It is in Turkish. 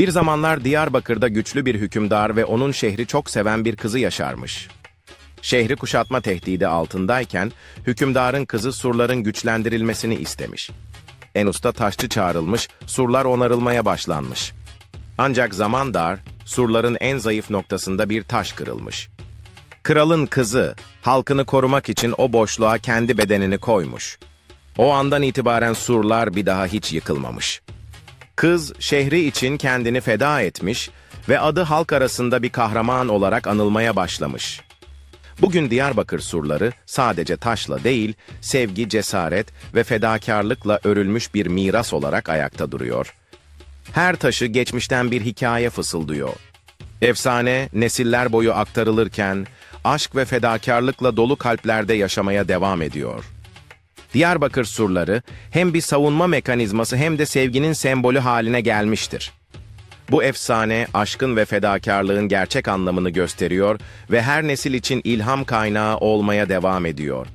Bir zamanlar Diyarbakır'da güçlü bir hükümdar ve onun şehri çok seven bir kızı yaşarmış. Şehri kuşatma tehdidi altındayken hükümdarın kızı surların güçlendirilmesini istemiş. En usta taşçı çağrılmış, surlar onarılmaya başlanmış. Ancak zaman dar, surların en zayıf noktasında bir taş kırılmış. Kralın kızı, halkını korumak için o boşluğa kendi bedenini koymuş. O andan itibaren surlar bir daha hiç yıkılmamış. Kız şehri için kendini feda etmiş ve adı halk arasında bir kahraman olarak anılmaya başlamış. Bugün Diyarbakır surları sadece taşla değil, sevgi, cesaret ve fedakarlıkla örülmüş bir miras olarak ayakta duruyor. Her taşı geçmişten bir hikaye fısıldıyor. Efsane nesiller boyu aktarılırken aşk ve fedakarlıkla dolu kalplerde yaşamaya devam ediyor. Diyarbakır surları hem bir savunma mekanizması hem de sevginin sembolü haline gelmiştir. Bu efsane aşkın ve fedakarlığın gerçek anlamını gösteriyor ve her nesil için ilham kaynağı olmaya devam ediyor.